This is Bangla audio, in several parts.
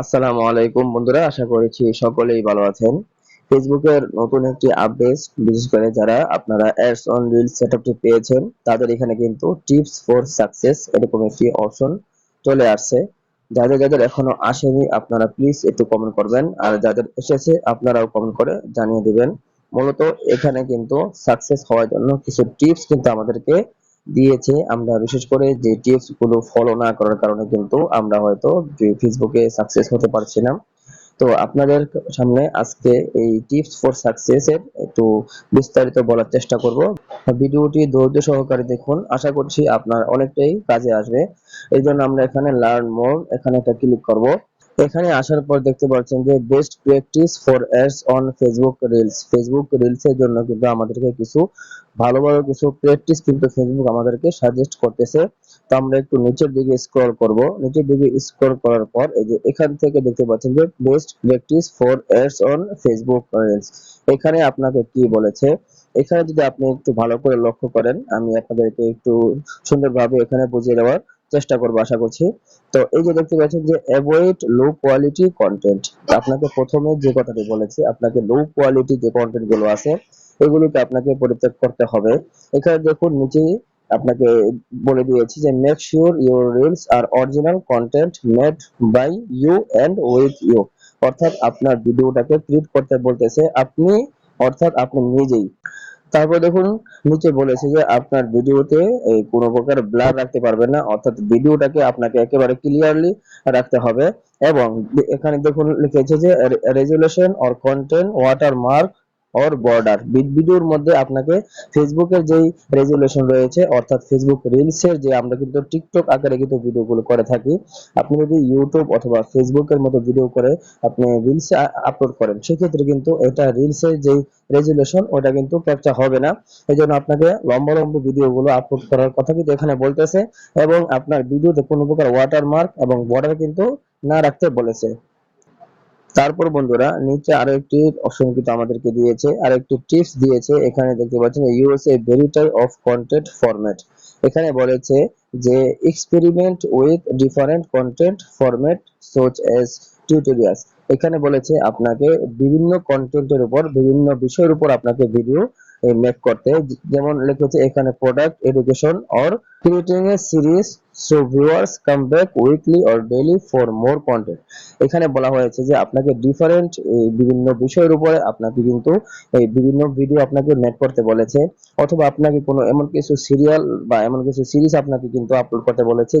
আসসালামু আলাইকুম বন্ধুরা, আশা করেছি সকলেই ভালো আছেন। ফেসবুকের নতুন একটি আপডেট, বিশেষ করে যারা আপনারা অ্যাডস অন রিল সেটআপটি পেয়েছেন, তাদের এখানে কিন্তু টিপস ফর সাকসেস এরকম একটি অপশন চলে আসছে। যাদের যাদের এখনও আসেনি, আপনারা প্লিজ একটু কমেন্ট করবেন, আর যাদের এসেছে, আপনারাও কমেন্ট করে জানিয়ে দিবেন। মূলত এখানে কিন্তু সাকসেস হওয়ার জন্য কিছু টিপস কিন্তু আমাদেরকে দিয়েছে। আমরা বিশেষ করে যে টিপসগুলো ফলো না করার কারণে কিন্তু আমরা হয়তো ফেসবুকে সাকসেস হতে পারছি না। তো আপনাদের সামনে আজকে এই টিপস ফর সাকসেস এর একটু বিস্তারিত বলার চেষ্টা করব। ভিডিওটি ধৈর্য সহকারে দেখুন। আশা করছি আপনার অনেকটাই কাজে আসবে। এই জন্য আমরা এখানে লার্ন মোর এখানে একটা ক্লিক করব। এখানে আসার পর দেখতে পাচ্ছেন যে best practice for ads on Facebook reels Facebook reels এর জন্য কিন্তু আমাদেরকে কিছু ভালো ভালো কিছু প্র্যাকটিস কিন্তু ফেসবুক আমাদেরকে সাজেস্ট করতেছে। তো আমরা একটু নিচের দিকে স্ক্রল করব। নিচের দিকে স্ক্রল করার পর এই যে এখান থেকে দেখতে পাচ্ছেন যে best practice for ads on Facebook reels এখানে আপনাকে কি বলেছে? এখানে যদি আপনি একটু ভালো করে লক্ষ্য করেন, আমি আপনাদেরকে একটু সুন্দরভাবে এখানে বুঝিয়ে দেওয়ার চেষ্টা করব, আশা করছি। তো এই যে দেখতে পাচ্ছেন যে অ্যাভয়েড লো কোয়ালিটি কন্টেন্ট আপনাকে প্রথমে যে কথাটি বলেছি, আপনাকে লো কোয়ালিটি যে কন্টেন্টগুলো আছে, এগুলোকে আপনাকে পরিত্যাগ করতে হবে। এখানে দেখুন, নিচেই আপনাকে বলে দিয়েছি যে make sure your reels are original content made by you and with you অর্থাৎ আপনার ভিডিওটাকে ক্রিয়েট করতে বলতেছে আপনি, অর্থাৎ আপনি নিজেই। তারপর দেখুন, নিচে বলেছে যে আপনার ভিডিওতে এই কোনো প্রকার ব্লার রাখতে পারবেন না, অর্থাৎ ভিডিওটাকে আপনাকে একেবারে ক্লিয়ারলি রাখতে হবে। এবং এখানে দেখুন লিখেছে যে resolution or content watermark or border ভিডিওর মধ্যে আপনাকে ফেসবুকের যেই রেজুলেশন রয়েছে, অর্থাৎ ফেসবুক রিলস এর যে আমরা কিন্তু টিকটক আকারে কিন্তু ভিডিওগুলো করে থাকি, আপনি যদি ইউটিউব অথবা ফেসবুকের মতো ভিডিও করে আপনি রিলস আপলোড করেন, সেক্ষেত্রে কিন্তু এটা রিলস এর যেই রেজুলেশন ওটা কিন্তু ক্যাপচার হবে না। এই জন্য আপনাকে লম্বা লম্বা ভিডিওগুলো আপলোড করার কথা কিন্তু এখানে বলতেছে এবং আপনার ভিডিওতে কোনো প্রকার ওয়াটারমার্ক এবং বর্ডার কিন্তু না রাখতে বলেছে। তারপর বন্ধুরা, নিচে আরও একটি অপশন কিন্তু আমাদেরকে দিয়েছে, আর একটি টিপস দিয়েছে। এখানে দেখতে পাচ্ছেন use a variety of content format এখানে বলেছে যে experiment with different content format such as tutorials এখানে বলেছে আপনাকে বিভিন্ন কন্টেন্টের উপর, বিভিন্ন বিষয়ের উপর আপনাকে ভিডিও মেক করতে। যেমন লিখেছে, এখানে product education or creating a series so viewers come back weekly or daily for more content এখানে বলা হয়েছে যে, আপনাকে ডিফারেন্ট বিভিন্ন বিষয়ের উপরে আপনাকে কিন্তু এই বিভিন্ন ভিডিও আপনাকে মেক করতে বলেছে, অথবা আপনাকে কোনো এমন কিছু সিরিয়াল বা এমন কিছু সিরিজ আপনাকে কিন্তু আপলোড করতে বলেছে,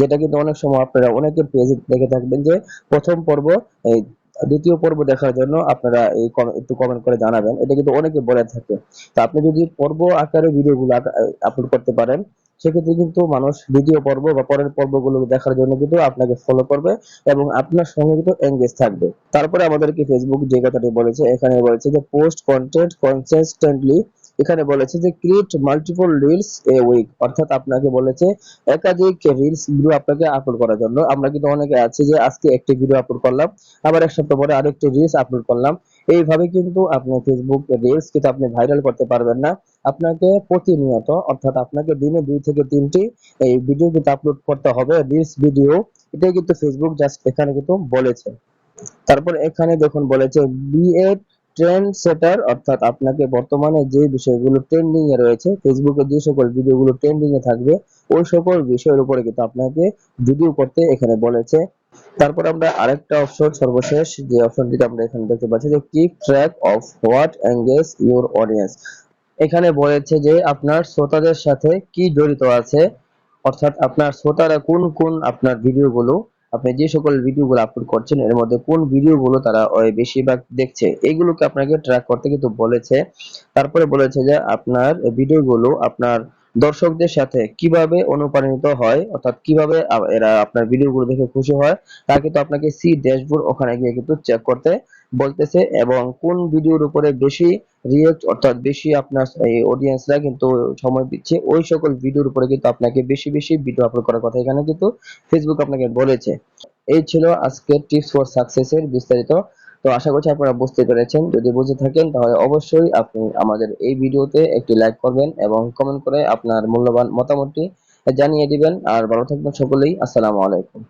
যেটা কিন্তু অনেক সময় আপনারা অনেকের পেজে দেখে থাকবেন যে, প্রথম পর্ব, এই দ্বিতীয় পর্ব দেখার জন্য আপনারা এই একটু কমেন্ট করে জানাবেন। এটা কিন্তু অনেকে বলে থাকে। তো আপনি যদি পর্ব আকারে ভিডিওগুলো আপলোড করতে পারেন, সেক্ষেত্রে কিন্তু মানুষ দ্বিতীয় পর্ব বা পরের পর্বগুলো দেখার জন্য কিন্তু আপনাকে ফলো করবে এবং আপনার সঙ্গে কিন্তু এঙ্গেজ থাকবে। তারপরে আমাদেরকে ফেসবুক যে কথাটি বলেছে, এখানে বলেছে যে পোস্ট কন্টেন্ট কনসিস্টেন্টলি এখানে বলেছে যে create multiple reels a week অর্থাৎ আপনাকে বলেছে একাধিক রিলস ভিডিও আপনাকে আপলোড করার জন্য। আমরা কিন্তু অনেকে আছি যে আজকে একটি ভিডিও আপলোড করলাম, আবার এক সপ্তাহ পরে আরেকটি রিলস আপলোড করলাম। এইভাবে কিন্তু আপনি ফেসবুক রিলস কিন্তু আপনি ভাইরাল করতে পারবেন না। আপনাকে প্রতিনিয়ত, অর্থাৎ আপনাকে দিনে দুই থেকে তিনটি এই ভিডিও কিন্তু আপলোড করতে হবে রিলস ভিডিও এটাই কিন্তু ফেসবুক জাস্ট এখানে কিন্তু বলেছে। তারপর এখানে দেখুন বলেছে বি ট্রেন্ড সেটার অর্থাৎ আপনাকে বর্তমানে যে বিষয়গুলো ট্রেন্ডিং এ রয়েছে ফেসবুকে যে সকল ভিডিওগুলো ট্রেন্ডিং এ থাকবে, ওই সকল বিষয়ের উপরে কিন্তু আপনাকে ভিডিও করতে এখানে বলেছে। তারপর আমরা আরেকটা অপশন সর্বশেষ যে অপশনটিতে আমরা এখানে দেখতে পাচ্ছি, যে keep track of what engage your audience এখানে বলেছে যে আপনার শ্রোতাদের সাথে কি জড়িত আছে, অর্থাৎ আপনার শ্রোতারা কোন কোন আপনার ভিডিওগুলো আপনি যে সকল ভিডিও গুলো আপলোড করছেন, এর মধ্যে কোন ভিডিও গুলো তারা বেশিরভাগ দেখছে, এগুলোকে আপনাকে ট্র্যাক করতে কিন্তু বলেছে। তারপরে বলেছে যে আপনার ভিডিও গুলো আপনার দর্শকদের সাথে কীভাবে অনুপ্রাণিত হয়, অর্থাৎ কীভাবে এরা আপনার ভিডিওগুলো দেখে খুশি হয়, তা কিন্তু আপনাকে সি ড্যাশবোর্ড ওখানে গিয়ে কিন্তু চেক করতে বলতেছে এবং কোন ভিডিওর উপরে বেশি রিয়েক্ট অর্থাৎ বেশি আপনার এই অডিয়েন্সরা কিন্তু সময় দিচ্ছে, ওই সকল ভিডিওর উপরে কিন্তু আপনাকে বেশি বেশি ভিডিও আপলোড করার কথা এখানে কিন্তু ফেসবুক আপনাকে বলেছে। এই ছিল আজকের টিপস ফর সাকসেসের বিস্তারিত তো আশা করছি আপনারা বুঝতে পেরেছেন। যদি বুঝে থাকেন, তাহলে অবশ্যই আপনি আমাদের এই ভিডিওতে একটি লাইক করবেন এবং কমেন্ট করে আপনার মূল্যবান মতামতটি জানিয়ে দিবেন। আর ভালো থাকবেন সকলেই। আসসালামু আলাইকুম।